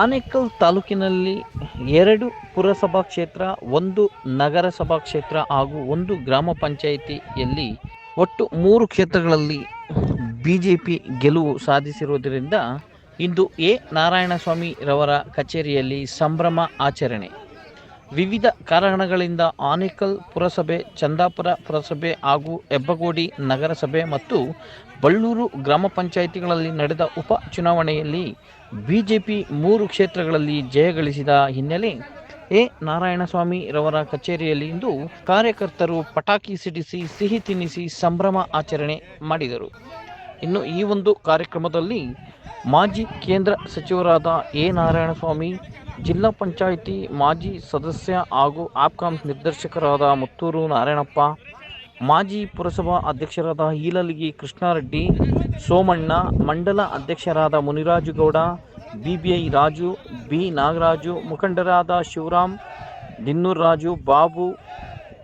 ಆನೇಕಲ್ ತಾಲೂಕಿನಲ್ಲಿ ಎರಡು ಪುರಸಭಾ ಕ್ಷೇತ್ರ, ಒಂದು ನಗರಸಭಾ ಕ್ಷೇತ್ರ ಹಾಗೂ ಒಂದು ಗ್ರಾಮ ಪಂಚಾಯಿತಿಯಲ್ಲಿ ಒಟ್ಟು ಮೂರು ಕ್ಷೇತ್ರಗಳಲ್ಲಿ ಬಿಜೆಪಿ ಗೆಲುವು ಸಾಧಿಸಿರುವುದರಿಂದ ಇಂದು ಎ. ನಾರಾಯಣಸ್ವಾಮಿ ರವರ ಕಚೇರಿಯಲ್ಲಿ ಸಂಭ್ರಮ ಆಚರಣೆ. ವಿವಿಧ ಕಾರಣಗಳಿಂದ ಆನೇಕಲ್ ಪುರಸಭೆ, ಚಂದಾಪುರ ಪುರಸಭೆ ಹಾಗೂ ಹೆಬ್ಬಗೋಡಿ ನಗರಸಭೆ ಮತ್ತು ಬಳ್ಳೂರು ಗ್ರಾಮ ಪಂಚಾಯಿತಿಗಳಲ್ಲಿ ನಡೆದ ಉಪ ಚುನಾವಣೆಯಲ್ಲಿ ಬಿಜೆಪಿ ಮೂರು ಕ್ಷೇತ್ರಗಳಲ್ಲಿ ಜಯಗಳಿಸಿದ ಹಿನ್ನೆಲೆ ಎ. ನಾರಾಯಣಸ್ವಾಮಿ ರವರ ಕಚೇರಿಯಲ್ಲಿ ಇಂದು ಕಾರ್ಯಕರ್ತರು ಪಟಾಕಿ ಸಿಡಿಸಿ, ಸಿಹಿ ತಿನ್ನಿಸಿ ಸಂಭ್ರಮ ಆಚರಣೆ ಮಾಡಿದರು. ಇನ್ನು ಈ ಒಂದು ಕಾರ್ಯಕ್ರಮದಲ್ಲಿ ಮಾಜಿ ಕೇಂದ್ರ ಸಚಿವರಾದ ಎ. ನಾರಾಯಣಸ್ವಾಮಿ, ಜಿಲ್ಲಾ ಪಂಚಾಯಿತಿ ಮಾಜಿ ಸದಸ್ಯ ಹಾಗೂ ಆಪ್ಕಾಮ್ಸ್ ನಿರ್ದೇಶಕರಾದ ಮುತ್ತೂರು ನಾರಾಯಣಪ್ಪ ಮಾಜಿ ಪುರಸಭಾ ಅಧ್ಯಕ್ಷರಾದ ಹೀಲಲಿಗಿ ಕೃಷ್ಣಾರೆಡ್ಡಿ ಸೋಮಣ್ಣ ಮಂಡಲ ಅಧ್ಯಕ್ಷರಾದ ಮುನಿರಾಜುಗೌಡ ಬಿಬಿಐ ರಾಜು ಬಿ ನಾಗರಾಜು ಮುಖಂಡರಾದ ಶಿವರಾಮ್ ರಾಜು ಬಾಬು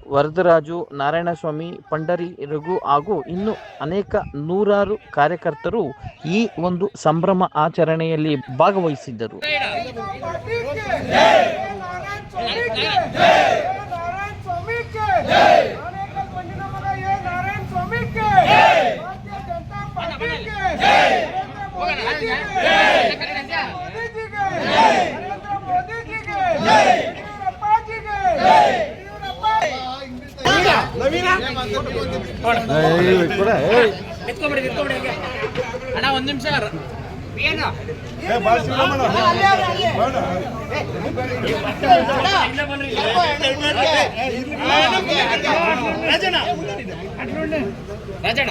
ವರದರಾಜು ನಾರಾಯಣಸ್ವಾಮಿ ಪಂಡರಿ ರಘು ಹಾಗೂ ಇನ್ನು ಅನೇಕ ನೂರಾರು ಕಾರ್ಯಕರ್ತರು ಈ ಒಂದು ಸಂಭ್ರಮ ಆಚರಣೆಯಲ್ಲಿ ಭಾಗವಹಿಸಿದ್ದರು ಅಣ್ಣ ಒಂದ್ ನಿಮಿಷ ಏನು ರಾಜಣ್ಣ ರಾಜಣ್ಣ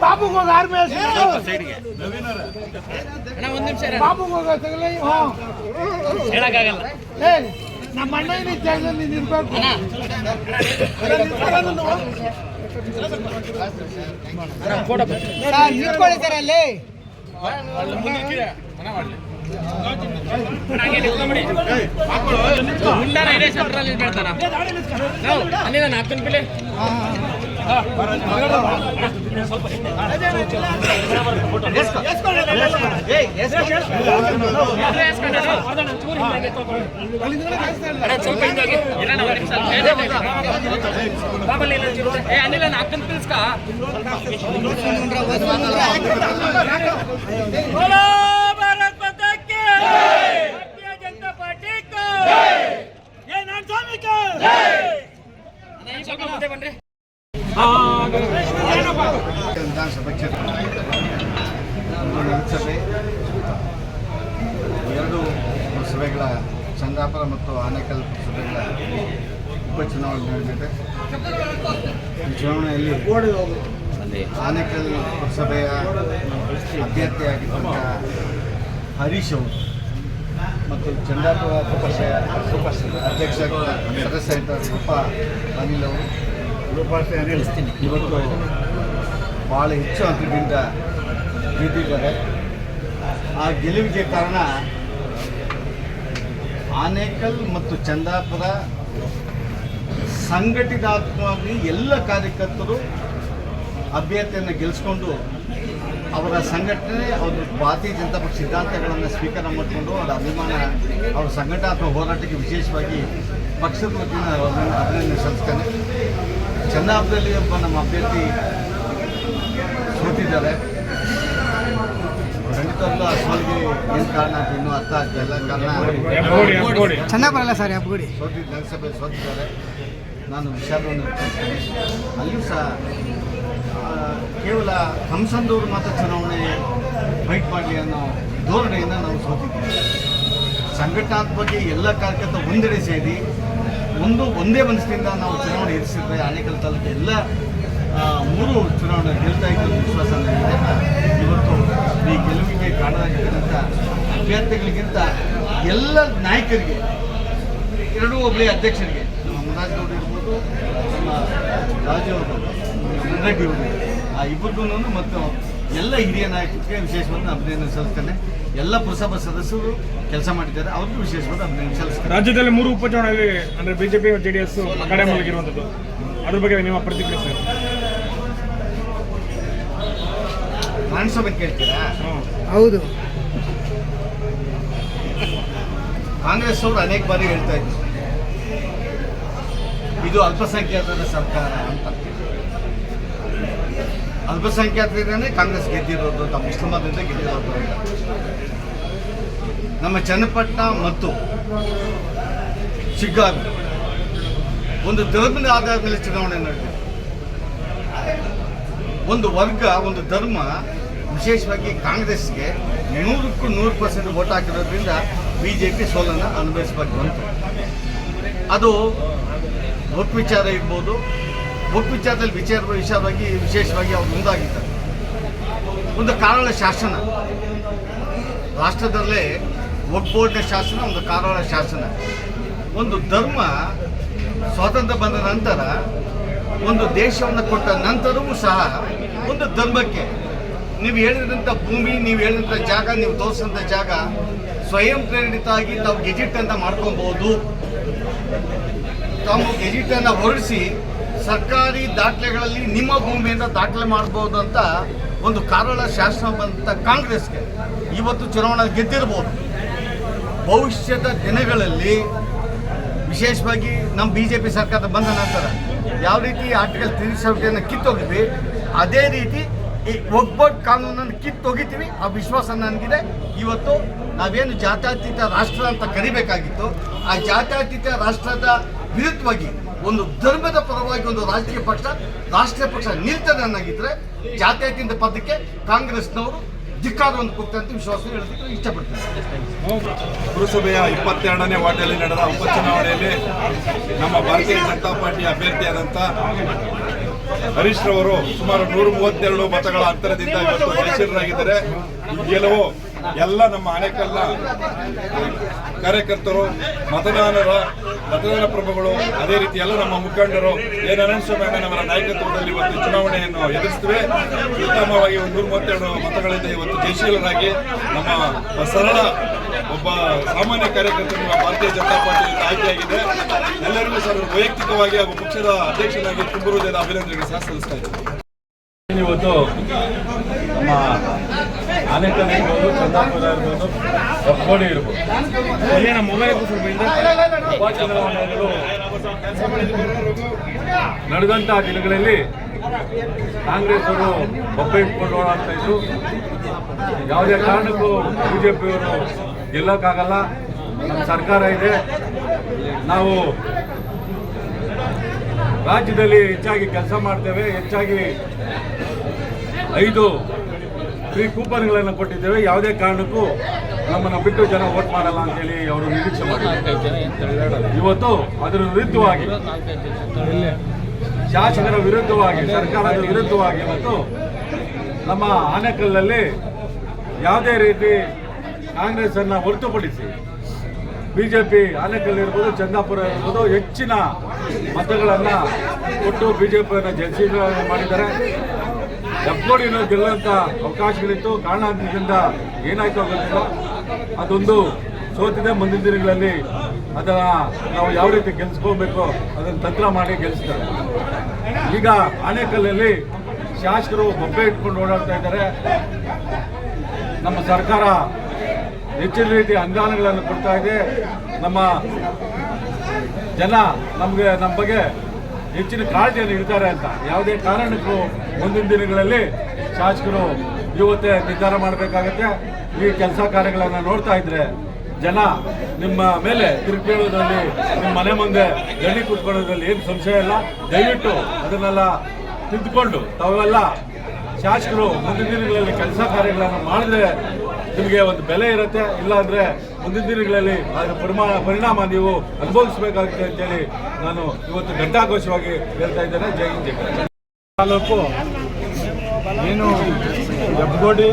ಬಾಬುಗೆ ಹೋಗಿ ಆರು ಮೇಸ ಬಾಬುಗೆ ಹೋಗಲ್ಲ ಹೇಳಕ್ಕಾಗಲ್ಲ ನಮ್ಮ ಅಣ್ಣ ಈ ಜಾಗದಲ್ಲಿ ನಿಲ್ಬೇಕು ಸರ್ ನಿಂತ್ಕೊಳ್ಳಿ ಸರ್ ಅಲ್ಲಿ ಸ್ವಲ್ಪ ಹಿಂಗಾಗಿ ಇರೋಣ ಒಂದ್ ನಿಮಿಷ ಬಾಬಲ್ಲಿ ಏ ಅನಿಲ ನಾಲ್ಕು ಪಿಲ್ಸ್ಕ? ಎರಡು ಸಭೆಗಳ ಚಂದಾಪುರ ಮತ್ತು ಆನೇಕಲ್ ಸಭೆಗಳ ಉಪಚುನಾವಣೆ ನಡೆದಿದೆ ಚುನಾವಣೆಯಲ್ಲಿ ಆನೇಕಲ್ ಪುರಸಭೆಯ ಅಭ್ಯರ್ಥಿಯಾಗಿದ್ದಂಥ ಹರೀಶ್ ಅವರು ಮತ್ತು ಚಂದಾಪುರ ಉಪಾಶ್ರಯ ಅಧ್ಯಕ್ಷ ಸದಸ್ಯ ಇದ್ದ ರೂಪ ಅನಿಲ್ ಅವರು. ಇವತ್ತು ಭಾಳ ಹೆಚ್ಚು ಅಂತದಿಂದ ಗೆದ್ದಿದ್ದಾರೆ. ಆ ಗೆಲುವಿಗೆ ಕಾರಣ ಆನೇಕಲ್ ಮತ್ತು ಚಂದಾಪುರ ಸಂಘಟಿತಾತ್ಮವಾಗಿ ಎಲ್ಲ ಕಾರ್ಯಕರ್ತರು ಅಭ್ಯರ್ಥಿಯನ್ನು ಗೆಲ್ಲಿಸ್ಕೊಂಡು ಅವರ ಸಂಘಟನೆ ಅವರು ಭಾರತೀಯ ಜನತಾ ಪಕ್ಷ ಸಿದ್ಧಾಂತಗಳನ್ನು ಸ್ವೀಕಾರ ಮಾಡಿಕೊಂಡು ಅವರ ಅಭಿಮಾನ ಅವರ ಸಂಘಟನಾತ್ಮಕ ಹೋರಾಟಕ್ಕೆ ವಿಶೇಷವಾಗಿ ಪಕ್ಷದ ವತಿಯಿಂದ ಅಭಿನಂದನೆ ಸಲ್ಲಿಸ್ತೇನೆ. ಚಂದಾಪುರದಲ್ಲಿ ಒಬ್ಬ ನಮ್ಮ ಅಭ್ಯರ್ಥಿ ಸೋತಿದ್ದಾರೆ. ಖಂಡಿತವಾಗ್ಲೂ ಆ ಸೋಲಿಗೆ ಏನು ಕಾರಣ ಅಂತ ಇನ್ನೂ ಅರ್ಥ ಆಗ್ತಾ ಇಲ್ಲ. ಕಾರಣ ಚೆನ್ನಾಗಿ ಬರಲ್ಲ ಸರ್ ಹಬ್ಬಗುಡಿ ಸೋತಿದ್ದು ನಗರಸಭೆ ಸೋತಿದ್ದಾರೆ. ನಾನು ವಿಷಾದವನ್ನು ಅಲ್ಲಿಯೂ ಸಹ ಕೇವಲ ಹಂಸಂದವರು ಮಾತ್ರ ಚುನಾವಣೆ ಫೈಟ್ ಮಾಡಲಿ ಅನ್ನೋ ಧೋರಣೆಯಿಂದ ನಾವು ಸೋತಿದ್ದೀವಿ. ಬಗ್ಗೆ ಎಲ್ಲ ಕಾರ್ಯಕರ್ತ ಒಂದೆಡೆ ಸೇರಿ, ಒಂದು ಒಂದೇ ಮನಸ್ಸಿನಿಂದ ನಾವು ಚುನಾವಣೆ ಎದುರಿಸಿದ್ರೆ ಆನೇಕಲ್ ತಾಲೂಕು ಎಲ್ಲ ಮೂರು ಚುನಾವಣೆ ಗೆಲ್ತಾ ಇದ್ದ ವಿಶ್ವಾಸ ಇವತ್ತು ಈ ಗೆಲುವಿಗೆ ಕಾರಣರಾಗಿರ್ತಕ್ಕಂಥ ಅಭ್ಯರ್ಥಿಗಳಿಗಿಂತ ಎಲ್ಲ ನಾಯಕರಿಗೆ, ಎರಡೂ ಒಬ್ಬರೇ ಅಧ್ಯಕ್ಷರಿಗೆ, ನಮ್ಮ ಮುರಾಜ್ ಗೌಡ ಇರ್ಬೋದು, ನಮ್ಮ ರಾಜು ಅವರು ರೆಡ್ಡಿ ಇವರು. ಆ ಇಬ್ಬರಿಗೂ ಮತ್ತು ಎಲ್ಲ ಹಿರಿಯ ನಾಯಕರಿಗೆ ವಿಶೇಷವಾದ ಅಭಿನಂದನೆ ಸಲ್ಲಿಸ್ತೇನೆ. ಎಲ್ಲ ಪುರಸಭಾ ಸದಸ್ಯರು ಕೆಲಸ ಮಾಡಿದ್ದಾರೆ. ಅವ್ರಿಗೂ ವಿಶೇಷವಾದ ಅಭಿನಂದನೆ ಸಲ್ಲಿಸ್ತಾರೆ ರಾಜ್ಯದಲ್ಲಿ ಮೂರು ಉಪಚುನಾವಣೆಯಲ್ಲಿ ಅಂದ್ರೆ ಬಿಜೆಪಿ ಜೆ ಡಿ ಎಸ್ ಕಡೆ ಮಲಗಿರುವಂಥದ್ದು ಅದ್ರ ಬಗ್ಗೆ ನಿಮ್ಮ ಪ್ರತಿಕ್ರಿಯೆ ಸರ್? ನಾರಾಯಣಸ್ವಾಮಿ ಕೇಳ್ತೀರಾ? ಹೌದು. ಕಾಂಗ್ರೆಸ್ ಅವರು ಅನೇಕ ಬಾರಿ ಹೇಳ್ತಾ ಇದ್ರು. ಇದು ಅಲ್ಪಸಂಖ್ಯಾತರ ಸರ್ಕಾರ ಅಂತ. ಅಲ್ಪಸಂಖ್ಯಾತರಿಂದನೇ ಕಾಂಗ್ರೆಸ್ ಗೆದ್ದಿರೋದು ಅಂತ ಮುಸ್ಲಿಮರಿಂದ ಗೆದ್ದಿರೋದು ನಮ್ಮ ಚನ್ನಪಟ್ಟಣ ಮತ್ತು ಶಿಗ್ಗಾವಿ, ಒಂದು ಧರ್ಮದ ಆಧಾರದ ಮೇಲೆ ಚುನಾವಣೆ ನಡೆದಿದೆ. ಒಂದು ವರ್ಗ, ಒಂದು ಧರ್ಮ ವಿಶೇಷವಾಗಿ ಕಾಂಗ್ರೆಸ್ಗೆ ನೂರಕ್ಕೂ ನೂರು ಪರ್ಸೆಂಟ್ ವೋಟ್ ಹಾಕಿರೋದ್ರಿಂದ ಬಿ ಜೆ ಪಿ ಸೋಲನ್ನು ಅನುಭವಿಸಬೇಕು ಅಂತ. ಅದು ಒಟ್ಟು ವಿಚಾರ ಇರ್ಬೋದು ಒಟ್ಟು ವಿಚಾರದಲ್ಲಿ ವಿಚಾರ ವಿಷಯವಾಗಿ ವಿಶೇಷವಾಗಿ ಅವ್ರು ಮುಂದಾಗಿದ್ದಾರೆ. ಒಂದು ಕಾರಣ ಶಾಸನ. ರಾಷ್ಟ್ರದಲ್ಲೇ ಒಗ್ಬೋರ್ಡ್ನ ಶಾಸನ, ಒಂದು ಕಾರಣ ಶಾಸನ. ಒಂದು ಧರ್ಮ ಸ್ವಾತಂತ್ರ್ಯ ಬಂದ ನಂತರ, ಒಂದು ದೇಶವನ್ನು ಕೊಟ್ಟ ನಂತರವೂ ಸಹ ಒಂದು ಧರ್ಮಕ್ಕೆ. ನೀವು ಹೇಳಿದಂಥ ಭೂಮಿ, ನೀವು ಹೇಳಿದಂಥ ಜಾಗ, ನೀವು ತೋರಿಸಿದಂಥ ಜಾಗ ಸ್ವಯಂ ಪ್ರೇರಿತ ಆಗಿ ತಾವು ಗೆಜೆಟ್ ಅಂತ ಮಾಡ್ಕೊಬಹುದು ತಾವು ಗೆಜಿಟನ್ನು ಹೊರಡಿಸಿ ಸರ್ಕಾರಿ ದಾಖಲೆಗಳಲ್ಲಿ ನಿಮ್ಮ ಭೂಮಿಯಿಂದ ದಾಖಲೆ ಮಾಡಬಹುದು ಅಂತ ಒಂದು ಕಾರಣ ಶಾಸನ ಬಂದಂಥ ಕಾಂಗ್ರೆಸ್ಗೆ. ಇವತ್ತು ಚುನಾವಣೆ ಗೆದ್ದಿರ್ಬೋದು. ಭವಿಷ್ಯದ ದಿನಗಳಲ್ಲಿ ವಿಶೇಷವಾಗಿ ನಮ್ಮ ಬಿ ಜೆ ಪಿ ಸರ್ಕಾರ ಬಂದ ನಂತರ ಯಾವ ರೀತಿ ಆರ್ಟಿಕಲ್ ತ್ರೀ ಸೆವೆಂಟಿಯನ್ನು ಕಿತ್ತೋಗಿದ್ವಿ, ಅದೇ ರೀತಿ ಈ ಒಗ್ಗಟ್ಟು ಕಾನೂನನ್ನು ಕಿತ್ತೊಗಿತೀವಿ ಆ ವಿಶ್ವಾಸ ನನಗಿದೆ. ಇವತ್ತು ನಾವೇನು ಜಾತ್ಯತೀತ ರಾಷ್ಟ್ರ ಅಂತ ಕರಿಬೇಕಾಗಿತ್ತು, ಆ ಜಾತ್ಯತೀತ ರಾಷ್ಟ್ರದ ವಿರುದ್ಧವಾಗಿ ಒಂದು ಧರ್ಮದ ಪರವಾಗಿ ಒಂದು ರಾಜಕೀಯ ಪಕ್ಷ, ರಾಷ್ಟ್ರೀಯ ಪಕ್ಷ ನಿಲ್ತದೆ ಅನ್ನೋಗಿದ್ರೆ ಜಾತ್ಯತೀತ ಪದಕ್ಕೆ ಕಾಂಗ್ರೆಸ್ನವರು ಧಿಕ್ಕಾರವನ್ನು ಅಂತ ವಿಶ್ವಾಸ ಹೇಳೋದಕ್ಕೆ ಇಷ್ಟಪಡ್ತೀನಿ. ಪುರಸಭೆಯ ಇಪ್ಪತ್ತೆರಡನೇ ವಾರ್ಡಲ್ಲಿ ನಡೆದ ಉಪಚುನಾವಣೆಯಲ್ಲಿ ನಮ್ಮ ಭಾರತೀಯ ಜನತಾ ಪಾರ್ಟಿ ಅಭ್ಯರ್ಥಿಯಾದಂಥ ಹರೀಶ್ ರವರು ಸುಮಾರು ನೂರ ಮೂವತ್ತೆರಡು ಮತಗಳ ಅಂತರದಿಂದ ಇವತ್ತು ಗೆಲುವು ಎಲ್ಲ ನಮ್ಮ ಆನೇಕಲ್ನ ಕಾರ್ಯಕರ್ತರು ಮತದಾನರ ಮತದಾನ ಪ್ರಭುಗಳು, ಅದೇ ರೀತಿ ಎಲ್ಲ ನಮ್ಮ ಮುಖಂಡರು, ಎ ನಾರಾಯಣಸ್ವಾಮಿ ಅವರ ನಾಯಕತ್ವದಲ್ಲಿ ಇವತ್ತು ಚುನಾವಣೆಯನ್ನು ಎದುರಿಸುತ್ತವೆ ಉತ್ತಮವಾಗಿ ಒಂದು ನೂರ ಮೂವತ್ತೆರಡು ಮತಗಳಿಂದ ಇವತ್ತು ಜಯಶೀಲರಾಗಿ. ನಮ್ಮ ಸರಳ ಒಬ್ಬ ಸಾಮಾನ್ಯ ಕಾರ್ಯಕರ್ತರು ಭಾರತೀಯ ಜನತಾ ಪಾರ್ಟಿಯಿಂದ ಆಯ್ಕೆಯಾಗಿದೆ. ಎಲ್ಲರಿಗೂ ಸರ್, ವೈಯಕ್ತಿಕವಾಗಿ ಹಾಗೂ ಪಕ್ಷದ ಅಧ್ಯಕ್ಷನಾಗಿ ತುಂಬ ಹೃದಯದ ಅಭಿನಂದನೆಗೆ ಸಹ ಸಲ್ಲಿಸ್ತಾ ಇದ್ದೀನಿ. ಇವತ್ತು ನಮ್ಮ ಆನೇಕಲ್ ಇರ್ಬೋದು ಇರ್ಬೋದು ಒಕ್ಕೋಡಿ ಇರ್ಬೋದು. ನಡೆದಂತಹ ದಿನಗಳಲ್ಲಿ ಕಾಂಗ್ರೆಸ್ ಅವರು ಒಬ್ಬ ಇಟ್ಕೊಂಡು ಓಡಾಡ್ತಾ ಇದ್ರು. ಯಾವುದೇ ಕಾರಣಕ್ಕೂ ಬಿಜೆಪಿಯವರು ಗೆಲ್ಲಕ್ಕಾಗಲ್ಲ. ನಮ್ಮ ಸರ್ಕಾರ ಇದೆ. ನಾವು ರಾಜ್ಯದಲ್ಲಿ ಹೆಚ್ಚಾಗಿ ಕೆಲಸ ಮಾಡ್ತೇವೆ. ಹೆಚ್ಚಾಗಿ ಐದು ಫ್ರೀ ಕೂಪನ್ಗಳನ್ನು ಕೊಟ್ಟಿದ್ದೇವೆ. ಯಾವುದೇ ಕಾರಣಕ್ಕೂ ನಮ್ಮನ್ನು ಬಿಟ್ಟು ಜನ ವೋಟ್ ಮಾಡಲ್ಲ ಅಂತೇಳಿ ಅವರು ನಿರೀಕ್ಷೆ ಮಾಡಿದ್ದಾರೆ. ಇವತ್ತು ಅದರ ವಿರುದ್ಧವಾಗಿ ಶಾಸಕರ ವಿರುದ್ಧವಾಗಿ, ಸರ್ಕಾರದ ವಿರುದ್ಧವಾಗಿ ಇವತ್ತು ನಮ್ಮ ಆನೆಕಲ್ಲಲ್ಲಿ ಯಾವುದೇ ರೀತಿ ಕಾಂಗ್ರೆಸ್ ಅನ್ನ ಹೊರತುಪಡಿಸಿ ಬಿಜೆಪಿ ಆನೆಕಲ್ ಇರ್ಬೋದು, ಚಂದಾಪುರ ಇರ್ಬೋದು, ಹೆಚ್ಚಿನ ಮತಗಳನ್ನ ಕೊಟ್ಟು ಬಿಜೆಪಿಯನ್ನು ಜಯಿಸಿ ಮಾಡಿದ್ದಾರೆ. ಹೆಬ್ಗೋಡಿನ ಗೆಲ್ಲುವಂತ ಅವಕಾಶಗಳಿತ್ತು. ಕಾರಣದಿಂದ ಏನಾಯ್ತು ಗೊತ್ತಿಲ್ಲ. ಅದೊಂದು ಸೋತಿದೆ ಮುಂದಿನ ದಿನಗಳಲ್ಲಿ. ಅದನ್ನು ನಾವು ಯಾವ ರೀತಿ ಗೆಲ್ಸ್ಕೋಬೇಕು ಅದನ್ನು ತಂತ್ರ ಮಾಡಿ ಗೆಲ್ಲಿಸ್ತಾರೆ ಈಗ ಆನೇಕಲ್ಲಲ್ಲಿ ಶಾಸಕರು ಬೊಬ್ಬೆ ಇಟ್ಕೊಂಡು ಓಡಾಡ್ತಾ ಇದ್ದಾರೆ. ನಮ್ಮ ಸರ್ಕಾರ ಹೆಚ್ಚಿನ ರೀತಿ ಅನುದಾನಗಳನ್ನು ಕೊಡ್ತಾ ಇದೆ. ನಮ್ಮ ಜನ ನಮಗೆ, ನಮ್ಮ ಬಗ್ಗೆ ಹೆಚ್ಚಿನ ಕಾಳಜಿಯನ್ನು ಇಡ್ತಾರೆ ಅಂತ. ಯಾವುದೇ ಕಾರಣಕ್ಕೂ ಮುಂದಿನ ದಿನಗಳಲ್ಲಿ ಶಾಸಕರು ಯುವತೆ ನಿರ್ಧಾರ ಮಾಡಬೇಕಾಗತ್ತೆ. ಈ ಕೆಲಸ ಕಾರ್ಯಗಳನ್ನು ನೋಡ್ತಾ ಇದ್ರೆ ಜನ ನಿಮ್ಮ ಮೇಲೆ ತಿರುಗೇಳೋದ್ರಲ್ಲಿ ನಿಮ್ಮ ಮನೆ ಮುಂದೆ ಗಣಿ ಕುತ್ಕೊಳ್ಳೋದ್ರಲ್ಲಿ ಏನು ಸಂಶಯ ಇಲ್ಲ. ದಯವಿಟ್ಟು ಅದನ್ನೆಲ್ಲ ತಿದ್ದುಕೊಂಡು ತಾವೆಲ್ಲ ಶಾಸಕರು ಮುಂದಿನ ದಿನಗಳಲ್ಲಿ ಕೆಲಸ ಕಾರ್ಯಗಳನ್ನು ಮಾಡಿದ್ರೆ ನಿಮಗೆ ಒಂದು ಬೆಲೆ ಇರುತ್ತೆ ಇಲ್ಲಾಂದ್ರೆ ಮುಂದಿನ ದಿನಗಳಲ್ಲಿ ಅದರ ಪರಿಮಾಣ ಪರಿಣಾಮ ನೀವು ಅನುಭವಿಸಬೇಕಾಗುತ್ತೆ ಅಂತೇಳಿ ನಾನು ಇವತ್ತು ಘಂಟಾಘೋಷವಾಗಿ ಹೇಳ್ತಾ ಇದ್ದೇನೆ ಜೈ ಹಿಂದ್ ಜೈ. ತಾಲೂಕು ಏನು ಹೆಬ್ಗೋಡಿ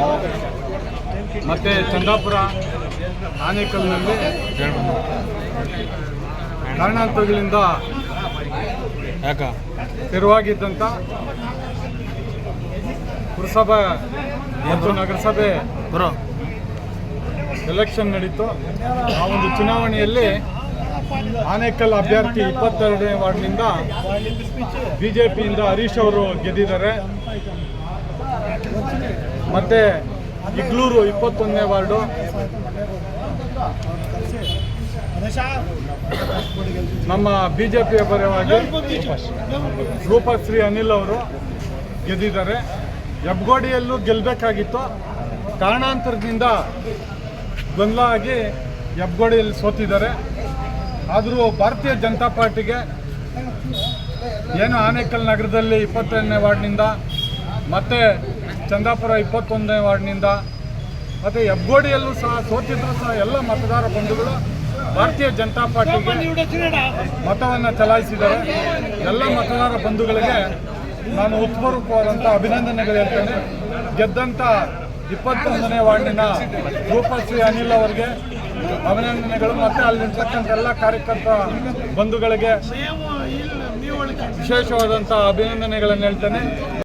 ಮತ್ತು ಚಂದಾಪುರ ಆನೇಕಲ್ನಲ್ಲಿ ಕಾರಣಾಂತರಗಳಿಂದ ಯಾಕ ತೆರವಾಗಿದ್ದಂಥ ಪುರಸಭಾ ಮತ್ತು ನಗರಸಭೆ ಎಲೆಕ್ಷನ್ ನಡೀತು. ಆ ಒಂದು ಚುನಾವಣೆಯಲ್ಲಿ ಆನೇಕಲ್ ಅಭ್ಯರ್ಥಿ ಇಪ್ಪತ್ತೆರಡನೇ ವಾರ್ಡ್ನಿಂದ ಬಿ ಜೆ ಪಿಯಿಂದ ಹರೀಶ್ ಅವರು ಗೆದ್ದಿದ್ದಾರೆ. ಮತ್ತು ಇಗ್ಲೂರು ಇಪ್ಪತ್ತೊಂದನೇ ವಾರ್ಡು. ನಮ್ಮ ಬಿ ಜೆ ಪಿಯ ಪರವಾಗಿ ರೂಪಶ್ರೀ ಅನಿಲ್ ಅವರು ಗೆದ್ದಿದ್ದಾರೆ. ಹೆಬ್ಗೋಡಿಯಲ್ಲೂ ಗೆಲ್ಲಬೇಕಾಗಿತ್ತು ಕಾರಣಾಂತರದಿಂದ ಗೊಂದಲ ಆಗಿ ಹೆಬ್ಗೋಡಿಯಲ್ಲಿ ಸೋತಿದ್ದಾರೆ. ಆದರೂ ಭಾರತೀಯ ಜನತಾ ಪಾರ್ಟಿಗೆ ಏನು ಆನೇಕಲ್ ನಗರದಲ್ಲಿ ಇಪ್ಪತ್ತೆರಡನೇ ವಾರ್ಡ್ನಿಂದ, ಮತ್ತು ಚಂದಾಪುರ ಇಪ್ಪತ್ತೊಂದನೇ ವಾರ್ಡ್ನಿಂದ, ಮತ್ತು ಹೆಬ್ಗೋಡಿಯಲ್ಲೂ ಸಹ ಸೋತಿದ್ರು ಸಹ ಎಲ್ಲ ಮತದಾರ ಬಂಧುಗಳು ಭಾರತೀಯ ಜನತಾ ಪಾರ್ಟಿಗೆ ಮತವನ್ನು ಚಲಾಯಿಸಿದ್ದಾರೆ. ಎಲ್ಲ ಮತದಾರ ಬಂಧುಗಳಿಗೆ ನಾನು ಉತ್ಪೂರ್ವಕವಾದಂಥ ಅಭಿನಂದನೆಗಳು ಹೇಳ್ತೇನೆ. ಗೆದ್ದಂಥ ಇಪ್ಪತ್ತೊಂದನೇ ವಾರ್ಡಿನ ರೂಪಶ್ರೀ ಅನಿಲ್ ಅವರಿಗೆ ಅಭಿನಂದನೆಗಳು. ಮತ್ತು ಅಲ್ಲಿರ್ತಕ್ಕಂಥ ಎಲ್ಲ ಕಾರ್ಯಕರ್ತ ಬಂಧುಗಳಿಗೆ ವಿಶೇಷವಾದಂಥ ಅಭಿನಂದನೆಗಳನ್ನು ಹೇಳ್ತೇನೆ.